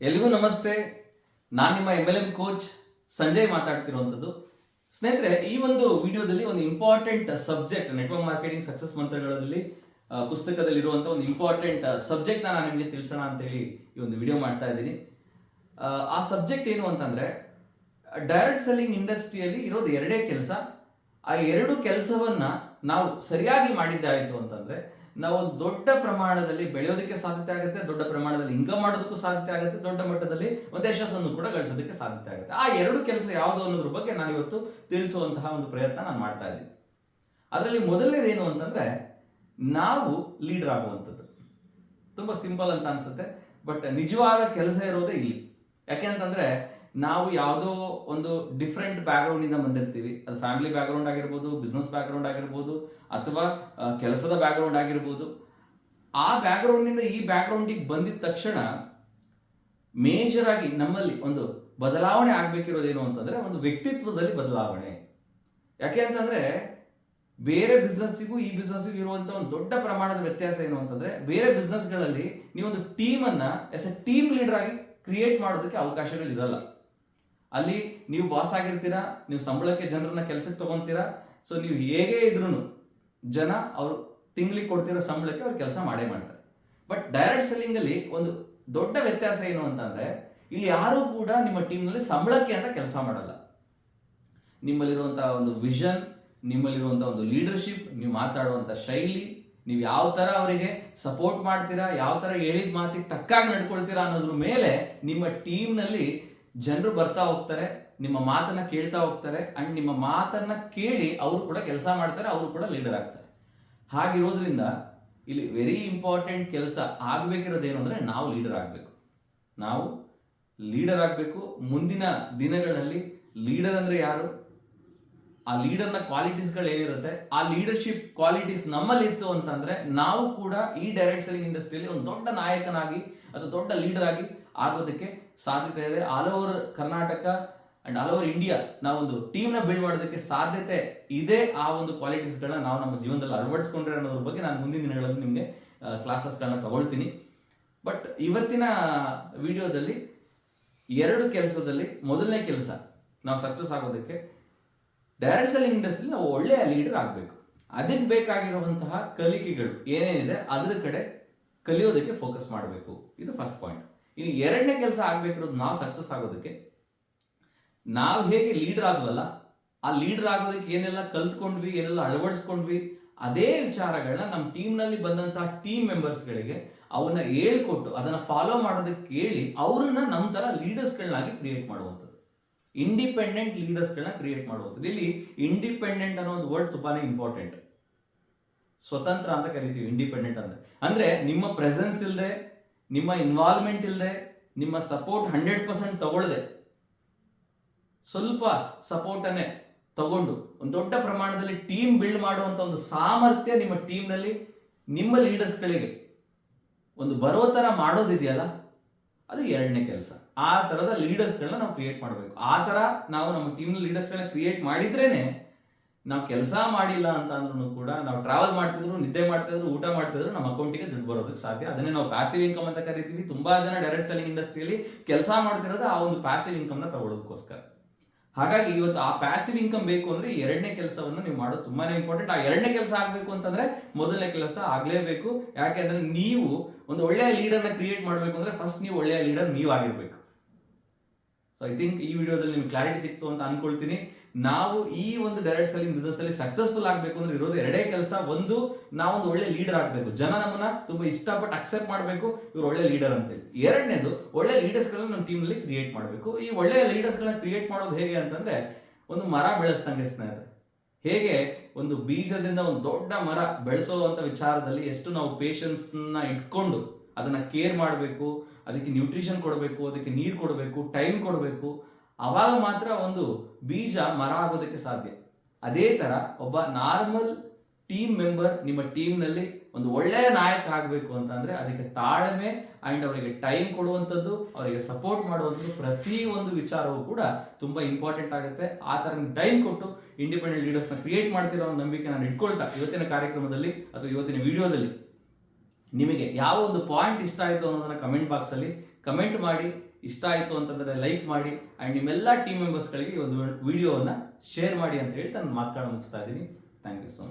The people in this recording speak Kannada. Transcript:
ಎಲ್ರಿಗೂ ನಮಸ್ತೆ. ನಾನು ನಿಮ್ಮ M L M coach Sanjay ಮಾತಾಡ್ತಿರುವಂಥದ್ದು ಸ್ನೇಹಿತರೆ ಈ ಒಂದು ವಿಡಿಯೋದಲ್ಲಿ ಒಂದು important subject network marketing success ಮಂತ್ರಗಳಲ್ಲಿ ಪುಸ್ತಕದಲ್ಲಿ ಪುಸ್ತಕದಲ್ಲಿರುವಂಥ ಒಂದು ಇಂಪಾರ್ಟೆಂಟ್ ಸಬ್ಜೆಕ್ಟ್ನ ನಾನು ನಿಮಗೆ ತಿಳಿಸೋಣ ಅಂತೇಳಿ ಈ ಒಂದು ವಿಡಿಯೋ ಮಾಡ್ತಾ ಇದ್ದೀನಿ. ಆ, ಸಬ್ಜೆಕ್ಟ್ ಏನು ಅಂತಂದರೆ ಡೈರೆಕ್ಟ್ ಸೆಲ್ಲಿಂಗ್ ಇಂಡಸ್ಟ್ರಿಯಲ್ಲಿ ಇರೋದು ಎರಡೇ ಕೆಲಸ. ಆ ಎರಡು ಕೆಲಸವನ್ನ ನಾವು ಸರಿಯಾಗಿ ಮಾಡಿದ್ದಾಯಿತು ಅಂತಂದ್ರೆ ನಾವು ದೊಡ್ಡ ಪ್ರಮಾಣದಲ್ಲಿ ಬೆಳೆಯೋದಕ್ಕೆ ಸಾಧ್ಯತೆ ಆಗುತ್ತೆ, ದೊಡ್ಡ ಪ್ರಮಾಣದಲ್ಲಿ ಇನ್ಕಮ್ ಮಾಡೋದಕ್ಕೂ ಸಾಧ್ಯತೆ ಆಗುತ್ತೆ, ದೊಡ್ಡ ಮಟ್ಟದಲ್ಲಿ ಒಂದು ಯಶಸ್ಸನ್ನು ಕೂಡ ಗಳಿಸೋದಕ್ಕೆ ಸಾಧ್ಯತೆ ಆಗುತ್ತೆ. ಆ ಎರಡು ಕೆಲಸ ಯಾವುದು ಅನ್ನೋದ್ರ ಬಗ್ಗೆ ನಾನು ಇವತ್ತು ತಿಳಿಸುವಂತಹ ಒಂದು ಪ್ರಯತ್ನ ನಾನು ಮಾಡ್ತಾ ಇದ್ದೀನಿ. ಅದರಲ್ಲಿ ಮೊದಲನೇದೇನು ಅಂತಂದ್ರೆ, ನಾವು ಲೀಡರ್ ಆಗುವಂಥದ್ದು. ತುಂಬ ಸಿಂಪಲ್ ಅಂತ ಅನ್ಸುತ್ತೆ ಬಟ್ ನಿಜವಾದ ಕೆಲಸ ಇರೋದೇ ಇಲ್ಲಿ. ಯಾಕೆ ಅಂತಂದ್ರೆ ನಾವು ಯಾವುದೋ ಒಂದು ಡಿಫ್ರೆಂಟ್ ಇಂದ ಬಂದಿರ್ತೀವಿ. ಅದು ಫ್ಯಾಮಿಲಿ ಬ್ಯಾಕ್ಗ್ರೌಂಡ್ ಆಗಿರ್ಬೋದು ಬಿಸ್ನೆಸ್ ಬ್ಯಾಕ್ಗ್ರೌಂಡ್ ಆಗಿರ್ಬೋದು, ಅಥವಾ ಕೆಲಸದ ಬ್ಯಾಕ್ಗ್ರೌಂಡ್ ಆಗಿರ್ಬೋದು. ಆ ಬ್ಯಾಕ್ಗ್ರೌಂಡ್ನಿಂದ ಈ ಬ್ಯಾಕ್ಗ್ರೌಂಡಿಗೆ ಬಂದಿದ ತಕ್ಷಣ ಮೇಜರ್ ಆಗಿ ನಮ್ಮಲ್ಲಿ ಒಂದು ಬದಲಾವಣೆ ಆಗ್ಬೇಕಿರೋದೇನು ಅಂತಂದ್ರೆ ಒಂದು ವ್ಯಕ್ತಿತ್ವದಲ್ಲಿ ಬದಲಾವಣೆ. ಯಾಕೆ ಅಂತಂದ್ರೆ ಬೇರೆ ಬಿಸ್ನೆಸ್ಸಿಗೂ ಈ ಬಿಸ್ನೆಸ್ಸಿಗೂ ಇರುವಂತ ಒಂದು ದೊಡ್ಡ ಪ್ರಮಾಣದ ವ್ಯತ್ಯಾಸ ಏನು ಅಂತಂದ್ರೆ ಬೇರೆ ಬಿಸ್ನೆಸ್ಗಳಲ್ಲಿ ನೀವೊಂದು ಟೀಮ್ ಅನ್ನ ಎಸ್ ಎ ಟೀಮ್ ಲೀಡರ್ ಆಗಿ ಕ್ರಿಯೇಟ್ ಮಾಡೋದಕ್ಕೆ ಅವಕಾಶಗಳು ಇರಲ್ಲ. ಅಲ್ಲಿ ನೀವು ಬಾಸ್ ಆಗಿರ್ತೀರಾ, ನೀವು ಸಂಬಳಕ್ಕೆ ಜನರನ್ನ ಕೆಲಸಕ್ಕೆ ತಗೊಂತೀರಾ ಸೊ ನೀವು ಹೇಗೆ ಇದ್ರೂ ಜನ ಅವರು ತಿಂಗಳಿಗೆ ಕೊಡ್ತಿರೋ ಸಂಬಳಕ್ಕೆ ಅವ್ರು ಕೆಲಸ ಮಾಡೇ ಮಾಡ್ತಾರೆ. ಬಟ್ ಡೈರೆಕ್ಟ್ ಸೆಲ್ಲಿಂಗ್ ಅಲ್ಲಿ ಒಂದು ದೊಡ್ಡ ವ್ಯತ್ಯಾಸ ಏನು ಅಂತಂದ್ರೆ, ಇಲ್ಲಿ ಯಾರೂ ಕೂಡ ನಿಮ್ಮ ಟೀಮ್ನಲ್ಲಿ ಸಂಬಳಕ್ಕೆ ಅಂತ ಕೆಲಸ ಮಾಡಲ್ಲ. ನಿಮ್ಮಲ್ಲಿರುವಂತಹ ಒಂದು ವಿಷನ್ ನಿಮ್ಮಲ್ಲಿರುವಂತಹ ಒಂದು ಲೀಡರ್ಶಿಪ್ ನೀವು ಮಾತಾಡುವಂಥ ಶೈಲಿ, ನೀವು ಯಾವ ತರ ಅವರಿಗೆ ಸಪೋರ್ಟ್ ಮಾಡ್ತೀರಾ, ಯಾವ ತರ ಹೇಳಿದ ಮಾತಿಗೆ ತಕ್ಕಾಗಿ ನಡ್ಕೊಳ್ತೀರಾ ಅನ್ನೋದ್ರ ಮೇಲೆ ನಿಮ್ಮ ಟೀಮ್ನಲ್ಲಿ ಜನರು ಬರ್ತಾ ಹೋಗ್ತಾರೆ, ನಿಮ್ಮ ಮಾತನ್ನ ಕೇಳ್ತಾ ಹೋಗ್ತಾರೆ ಅಂಡ್ ನಿಮ್ಮ ಮಾತನ್ನ ಕೇಳಿ ಅವರು ಕೂಡ ಕೆಲಸ ಮಾಡ್ತಾರೆ, ಅವರು ಕೂಡ ಲೀಡರ್ ಆಗ್ತಾರೆ. ಹಾಗಿರೋದ್ರಿಂದ ಇಲ್ಲಿ ವೆರಿ ಇಂಪಾರ್ಟೆಂಟ್ ಕೆಲಸ ಆಗ್ಬೇಕಿರೋದೇನು ಅಂದ್ರೆ ನಾವು ಲೀಡರ್ ಆಗಬೇಕು. ನಾವು ಲೀಡರ್ ಆಗಬೇಕು. ಮುಂದಿನ ದಿನಗಳಲ್ಲಿ ಲೀಡರ್ ಅಂದ್ರೆ ಯಾರು? ಆ ಲೀಡರ್ನ ಕ್ವಾಲಿಟೀಸ್ಗಳು ಏನಿರುತ್ತೆ, ಆ ಲೀಡರ್ಶಿಪ್ ಕ್ವಾಲಿಟೀಸ್ ನಮ್ಮಲ್ಲಿ ಇತ್ತು ಅಂತಂದ್ರೆ ನಾವು ಕೂಡ ಈ ಡೈರೆಕ್ಟ್ ಸೆಲ್ಲಿಂಗ್ ಇಂಡಸ್ಟ್ರಿಯಲ್ಲಿ ಒಂದು ದೊಡ್ಡ ನಾಯಕನಾಗಿ ಅಥವಾ ದೊಡ್ಡ ಲೀಡರ್ ಆಗಿ ಆಗೋದಕ್ಕೆ ಸಾಧ್ಯತೆ ಇದೆ. All over Karnataka and all over India ನಾವೊಂದು ಟೀಮ್ನ ಬಿಲ್ಡ್ ಮಾಡೋದಕ್ಕೆ ಸಾಧ್ಯತೆ ಇದೆ ಆ ಒಂದು ಕ್ವಾಲಿಟೀಸ್ಗಳನ್ನ ನಾವು ನಮ್ಮ ಜೀವನದಲ್ಲಿ ಅಳವಡಿಸ್ಕೊಂಡ್ರೆ ಅನ್ನೋದ್ರ ಬಗ್ಗೆ ನಾನು ಮುಂದಿನ ದಿನಗಳಲ್ಲಿ ನಿಮಗೆ ಕ್ಲಾಸಸ್ಗಳನ್ನ ತಗೊಳ್ತೀನಿ. ಬಟ್ ಇವತ್ತಿನ ವಿಡಿಯೋದಲ್ಲಿ ಎರಡು ಕೆಲಸದಲ್ಲಿ, ಮೊದಲನೇ ಕೆಲಸ ನಾವು ಸಕ್ಸಸ್ ಆಗೋದಕ್ಕೆ ಡೈರೆಕ್ಟ್ ಸೆಲ್ಲಿಂಗ್ ಇಂಡಸ್ಟ್ರಿ ನಾವು ಒಳ್ಳೆಯ ಲೀಡರ್ ಆಗಬೇಕು. ಅದಕ್ಕೆ ಬೇಕಾಗಿರುವಂತಹ ಕಲಿಕೆಗಳು ಏನೇನಿದೆ, ಅದರ ಕಡೆ ಕಲಿಯೋದಕ್ಕೆ ಫೋಕಸ್ ಮಾಡಬೇಕು. ಇದು ಫಸ್ಟ್ ಪಾಯಿಂಟ್ ಇನ್ನು ಎರಡನೇ ಕೆಲಸ ಆಗಬೇಕಿರೋದು ನಾವು ಸಕ್ಸಸ್ ಆಗೋದಕ್ಕೆ. ನಾವು ಹೇಗೆ ಲೀಡರ್ ಆದ್ವಲ್ಲ, ಆ ಲೀಡರ್ ಆಗೋದಕ್ಕೆ ಏನೆಲ್ಲ ಕಲ್ತ್ಕೊಂಡ್ವಿ, ಏನೆಲ್ಲ ಅಳವಡಿಸ್ಕೊಂಡ್ವಿ, ಅದೇ ವಿಚಾರಗಳನ್ನ ನಮ್ಮ ಟೀಮ್ನಲ್ಲಿ ಬಂದಂತಹ ಟೀಮ್ ಮೆಂಬರ್ಸ್ಗಳಿಗೆ ಅವನ್ನ ಹೇಳ್ಕೊಟ್ಟು, ಅದನ್ನ ಫಾಲೋ ಮಾಡೋದಕ್ಕೆ ಹೇಳಿ ಅವ್ರನ್ನ ನಮ್ಮ ಥರ ಲೀಡರ್ಸ್ಗಳನ್ನಾಗಿ ಕ್ರಿಯೇಟ್ ಮಾಡುವಂಥದ್ದು. ಇಂಡಿಪೆಂಡೆಂಟ್ ಲೀಡರ್ಸ್ಗಳನ್ನ ಕ್ರಿಯೇಟ್ ಮಾಡುವಂಥದ್ದು. ಇಲ್ಲಿ ಇಂಡಿಪೆಂಡೆಂಟ್ ಅನ್ನೋ ಒಂದು ವರ್ಡ್ ತುಂಬಾನೇ ಇಂಪಾರ್ಟೆಂಟ್ ಸ್ವತಂತ್ರ ಅಂತ ಕರಿತೀವಿ ಇಂಡಿಪೆಂಡೆಂಟ್ ಅಂದ್ರೆ. ಅಂದ್ರೆ ನಿಮ್ಮ ಪ್ರೆಸೆನ್ಸ್ ಇಲ್ಲದೆ ನಿಮ್ಮ ಇನ್ವಾಲ್ವ್ಮೆಂಟ್ ಇಲ್ಲದೆ ನಿಮ್ಮ ಸಪೋರ್ಟ್ ಹಂಡ್ರೆಡ್ ಪರ್ಸೆಂಟ್ ತಗೊಳ್ಳದೆ ಸ್ವಲ್ಪ ಸಪೋರ್ಟನ್ನೇ ತಗೊಂಡು, ಒಂದು ದೊಡ್ಡ ಪ್ರಮಾಣದಲ್ಲಿ ಟೀಮ್ ಬಿಲ್ಡ್ ಮಾಡುವಂತ ಒಂದು ಸಾಮರ್ಥ್ಯ ನಿಮ್ಮ ಟೀಮ್ನಲ್ಲಿ ನಿಮ್ಮ ಲೀಡರ್ಸ್ಗಳಿಗೆ ಒಂದು ಬರೋ ಥರ ಮಾಡೋದಿದೆಯಲ್ಲ ಅದು ಎರಡನೇ ಕೆಲಸ. ಆ ಥರದ ಲೀಡರ್ಸ್ಗಳನ್ನ ನಾವು ಕ್ರಿಯೇಟ್ ಮಾಡಬೇಕು. ಆ ಥರ ನಾವು ನಮ್ಮ ಟೀಮ್ ಲೀಡರ್ಸ್ಗಳನ್ನ ಕ್ರಿಯೇಟ್ ಮಾಡಿದ್ರೇನೆ ನಾವು ಕೆಲಸ ಮಾಡಿಲ್ಲ ಅಂತ ಅಂದ್ರೂ ಕೂಡ ನಾವು ಟ್ರಾವೆಲ್ ಮಾಡ್ತಿದ್ರು, ನಿದ್ದೆ ಮಾಡ್ತಿದ್ರು, ಊಟ ಮಾಡ್ತಿದ್ರು, ನಮ್ಮ ಅಕೌಂಟಿಗೆ ದುಡ್ಡು ಬರೋದಕ್ಕೆ ಸಾಧ್ಯ. ಅದನ್ನೇ ನಾವು ಪ್ಯಾಸಿವ್ ಇನ್ಕಮ್ ಅಂತ ಕರಿತೀವಿ. ತುಂಬಾ ಜನ ಡೈರೆಕ್ಟ್ ಸೆಲ್ಲಿಂಗ್ ಇಂಡಸ್ಟ್ರಿಯಲ್ಲಿ ಕೆಲಸ ಮಾಡ್ತಿರೋದು ಆ ಒಂದು ಪ್ಯಾಸಿವ್ ಇನ್ಕಮ್ನ ತಗೊಳ್ಳೋದಕ್ಕೋಸ್ಕರ ಹಾಗಾಗಿ ಇವತ್ತು ಆ ಪ್ಯಾಸಿವ್ ಇನ್ಕಮ್ ಬೇಕು ಅಂದ್ರೆ ಎರಡನೇ ಕೆಲಸವನ್ನು ನೀವು ಮಾಡೋದು ತುಂಬಾನೇ ಇಂಪಾರ್ಟೆಂಟ್ ಆ ಎರಡನೇ ಕೆಲಸ ಆಗಬೇಕು ಅಂತಂದ್ರೆ ಮೊದಲನೇ ಕೆಲಸ ಆಗ್ಲೇಬೇಕು. ಯಾಕೆಂದ್ರೆ ನೀವು ಒಂದು ಒಳ್ಳೆಯ ಲೀಡರ್ನ ಕ್ರಿಯೇಟ್ ಮಾಡಬೇಕು ಅಂದ್ರೆ ಫಸ್ಟ್ ನೀವು ಒಳ್ಳೆಯ ಲೀಡರ್ ನೀವು ಆಗಿರ್ಬೇಕು. ಸೊ ಐ ಥಿಂಕ್ ಈ ವಿಡಿಯೋದಲ್ಲಿ ನಿಮ್ಗೆ ಕ್ಲಾರಿಟಿ ಸಿಕ್ತು ಅಂತ ಅನ್ಕೊಳ್ತೀನಿ. ನಾವು ಈ ಒಂದು ಡೈರೆಕ್ಟ್ ಸೆಲ್ಲಿಂಗ್ ಬಿಸ್ನೆಸ್ ಅಲ್ಲಿ ಸಕ್ಸಸ್ಫುಲ್ ಆಗಬೇಕು ಅಂದ್ರೆ ಇರೋದು ಎರಡೇ ಕೆಲಸ. ಒಂದು, ನಾವೊಂದು ಒಳ್ಳೆ ಲೀಡರ್ ಆಗಬೇಕು. ಜನ ನಮ್ಮನ್ನ ತುಂಬಾ ಇಷ್ಟಪಟ್ಟು ಅಕ್ಸೆಪ್ಟ್ ಮಾಡಬೇಕು. ಇವ್ರು ಒಳ್ಳೆ ಲೀಡರ್ ಅಂತೇಳಿ ಎರಡನೇದು, ಒಳ್ಳೆ ಲೀಡರ್ಸ್ ಗಳನ್ನ ನಮ್ಮ ಟೀಮ್ನಲ್ಲಿ ಕ್ರಿಯೇಟ್ ಮಾಡಬೇಕು. ಈ ಒಳ್ಳೆ ಲೀಡರ್ಸ್ ಗಳನ್ನ ಕ್ರಿಯೇಟ್ ಮಾಡೋದು ಹೇಗೆ ಅಂತಂದ್ರೆ, ಒಂದು ಮರ ಬೆಳೆಸ್ದಂಗೆ ಸ್ನೇಹಿತರೆ. ಹೇಗೆ ಒಂದು ಬೀಜದಿಂದ ಒಂದು ದೊಡ್ಡ ಮರ ಬೆಳೆಸೋ ಅಂತ ವಿಚಾರದಲ್ಲಿ ಎಷ್ಟು ನಾವು ಪೇಷನ್ಸ್ನ ಇಟ್ಕೊಂಡು ಅದನ್ನ ಕೇರ್ ಮಾಡಬೇಕು ಅದಕ್ಕೆ ನ್ಯೂಟ್ರಿಷನ್ ಕೊಡಬೇಕು, ಅದಕ್ಕೆ ನೀರು ಕೊಡಬೇಕು ಟೈಮ್ ಕೊಡಬೇಕು. ಅವಾಗ ಮಾತ್ರ ಒಂದು ಬೀಜ ಮರ ಆಗೋದಕ್ಕೆ ಸಾಧ್ಯ. ಅದೇ ತರ ಒಬ್ಬ ನಾರ್ಮಲ್ ಟೀಮ್ ಮೆಂಬರ್ ನಿಮ್ಮ ಟೀಮ್ನಲ್ಲಿ ಒಂದು ಒಳ್ಳೆಯ ನಾಯಕ ಆಗಬೇಕು ಅಂತಂದ್ರೆ ಅದಕ್ಕೆ ತಾಳ್ಮೆ ಅಂಡ್ ಅವರಿಗೆ ಟೈಮ್ ಕೊಡುವಂಥದ್ದು, ಅವರಿಗೆ ಸಪೋರ್ಟ್ ಮಾಡುವಂಥದ್ದು ಪ್ರತಿ ಒಂದು ವಿಚಾರವೂ ಕೂಡ ತುಂಬಾ ಇಂಪಾರ್ಟೆಂಟ್ ಆಗುತ್ತೆ. ಆ ಥರ ಟೈಮ್ ಕೊಟ್ಟು ಇಂಡಿಪೆಂಡೆಂಟ್ ಲೀಡರ್ಸ್ನ ಕ್ರಿಯೇಟ್ ಮಾಡ್ತಿರೋ ಅನ್ನೋ ನಂಬಿಕೆ ನಾನು ಇಟ್ಕೊಳ್ತಾ ಇವತ್ತಿನ ಕಾರ್ಯಕ್ರಮದಲ್ಲಿ ಅಥವಾ ಇವತ್ತಿನ ವಿಡಿಯೋದಲ್ಲಿ ನಿಮಗೆ ಯಾವ ಒಂದು ಪಾಯಿಂಟ್ ಇಷ್ಟ ಆಯಿತು ಅನ್ನೋದನ್ನ ಕಮೆಂಟ್ ಬಾಕ್ಸಲ್ಲಿ ಕಮೆಂಟ್ ಮಾಡಿ, ಇಷ್ಟ ಆಯಿತು ಅಂತಂದರೆ ಲೈಕ್ ಮಾಡಿ ಆ್ಯಂಡ್ ನಿಮ್ಮೆಲ್ಲ ಟೀಮ್ ಮೆಂಬರ್ಸ್ಗಳಿಗೆ ಒಂದು ವಿಡಿಯೋವನ್ನು ಶೇರ್ ಮಾಡಿ ಅಂತ ಹೇಳಿ ನಾನು ಮಾತುಗಳನ್ನು ಮುಗಿಸ್ತಾ ಇದ್ದೀನಿ. Thank you so much